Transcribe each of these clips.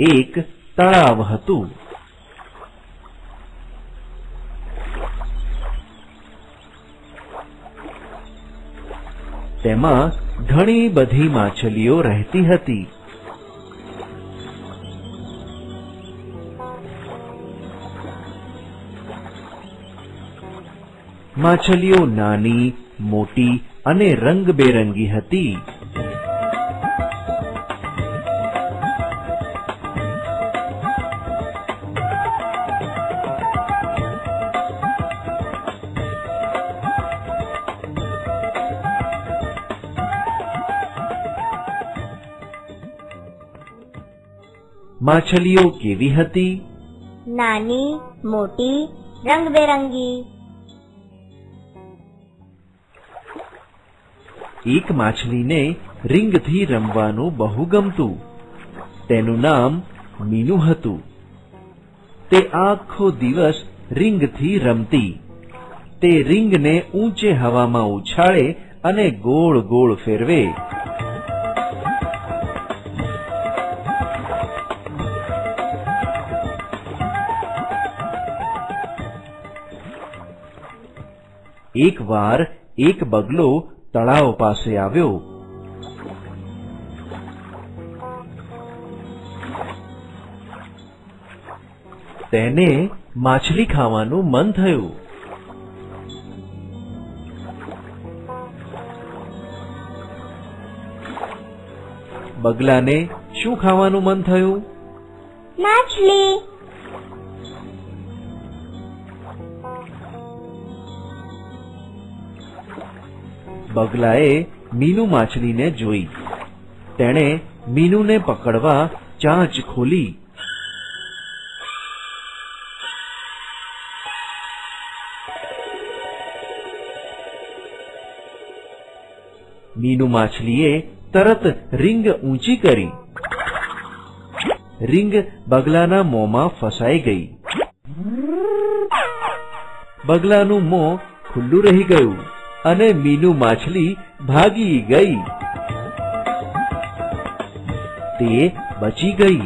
એક તળાવ હતું. તેમાં ઘણી બધી માછલીઓ રહેતી હતી. માછલીઓ નાની, મોટી અને રંગબેરંગી હતી. માછલીઓ કેવી હતી? નાની મોટી રંગબેરંગી. એક માછલીને રીંગથી રમવાનું બહુ ગમતું. તેનું નામ મીનુ હતું. તે આખો દિવસ રીંગથી રમતી. તે રીંગને ઊંચે હવામાં ઉછાળે અને ગોળ ગોળ ફેરવે. એકવાર એક બગલો તળાવ પાસે આવ્યો. તેને માછલી ખાવાનું મન થયું. બગલાને શું ખાવાનું મન થયું? માછલી. બગલાએ મીનુ માછલીને જોઈ. તેણે મીનુને પકડવા ચાંચ ખોલી. મીનુ માછલીએ તરત રીંગ ઊંચી કરી. રીંગ બગલાના મોંમાં ફસાઈ ગઈ. બગલાનું મોં ખુલ્લું રહી ગયું. અને મીનુ માછલી ભાગી ગઈ. તે બચી ગઈ.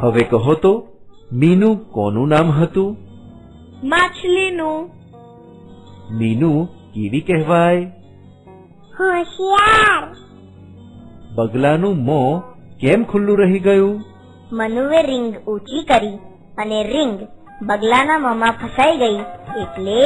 હવે કહો તો મીનુ કોનું નામ હતું? માછલીનું. મીનુ કેવી કહેવાય? હોશિયાર. બગલાનું મોં કેમ ખુલ્લું રહી ગયું? મનુએ રિંગ ઊંચી કરી અને રિંગ બગલાના મોંમાં ફસાઈ ગઈ એટલે